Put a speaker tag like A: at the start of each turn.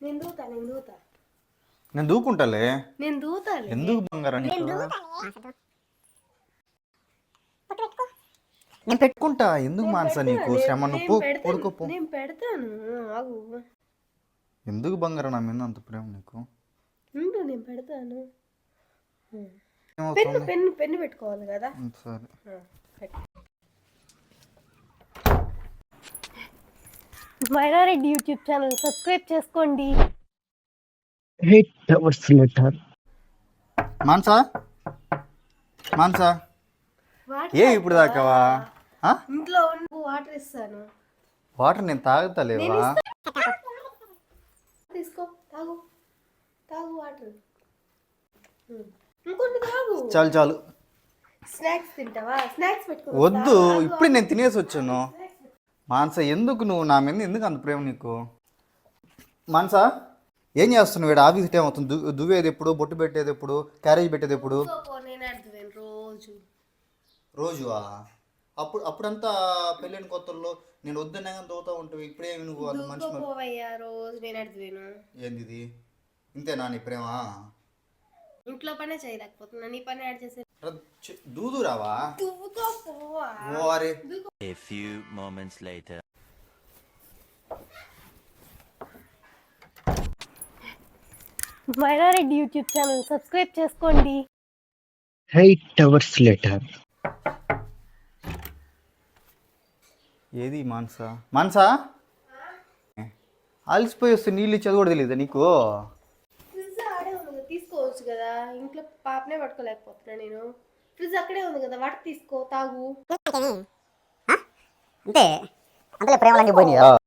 A: నేను దూతా నేను దూతా.
B: నేను దూకుంటాలే.
A: నేను దూతాలే
B: ఎందుకు బంగారం నేను పెట్టుకుంటా. ఎందుకు మానస నీకు? శ్రమ నువ్వు
A: పెడతాను.
B: పడుకోపో
A: నేను పెడతాను. ఆగు.
B: ఎందుకు బంగారం నా మీద అంత ప్రేమ నీకు?
A: ఉండు నేను పెడతాను. పెన్ను పెన్ను పెట్టుకోవాలి కదా.
B: సరే
A: ఆ, పెట్టు. మైనారెడ్డి యూట్యూబ్ ఛానల్ సబ్స్క్రైబ్ చేసుకోండి.
C: Eight hours later
B: Manasa? Manasa? ఏ ఇప్పుడు దాకావా ఆ?
A: ఇంట్లో ఉన్న వాటర్ ఇస్తాను.
B: వాటర్ నేను తాగుతలేవా?
A: తీసుకో తాగు. తాగు వాటర్ ఇంకొన్ని తాగు.
B: చాలు చాలు.
A: స్నాక్స్ తింటావా? స్నాక్స్ పెట్టుకో.
B: వద్దు ఇప్పుడు నేను తినేసి వచ్చాను. మానస ఎందుకు నువ్వు నా మీద ఎందుకు అంత ప్రేమ నీకు? మానస ఏం చేస్తున్నావు ఇక్కడ ఆఫీస్ టైం అవుతుంది. దు దువ్వేది ఎప్పుడు? బొట్టు పెట్టేది ఎప్పుడు? క్యారేజ్ పెట్టేది ఎప్పుడు?
A: రోజు.
B: రోజువా? అప్పుడు అప్పుడంతా పెళ్ళైన కొత్తల్లో నేను వద్దన్నా కానీ దోతా ఉంటావు. ఇప్పుడే నువ్వు మనిషి. ఏంది ఇది ఇంతేనా నీ ప్రేమ?
A: ఇంట్లో పనే చేయలేకపోతున్నా. నీ పని యాడ్ చేసే
B: దూదు రావా?
A: పోవా.
B: ఓ అరే.
D: A few moments later.
A: Mainareddy YouTube channel subscribe చేసుకోండి.
C: ఎయిట్ అవర్స్ లేటర్
B: ఏది మానస? మానస? అలసిపోయి వస్తే నీళ్ళు ఇచ్చేది కూడా తెలియదా నీకు
A: ఫ్రిడ్జ్ ఆడే ఉంది కదా తీసుకోవచ్చు కదా. ఇంట్లో పాపనే పట్టుకోలేకపోతున్నా నేను. ఫ్రిడ్జ్ అక్కడే ఉంది కదా వాటర్ తీసుకో తాగు.
E: అంతే. అంతలో ప్రేమలన్నీ పోయినాయా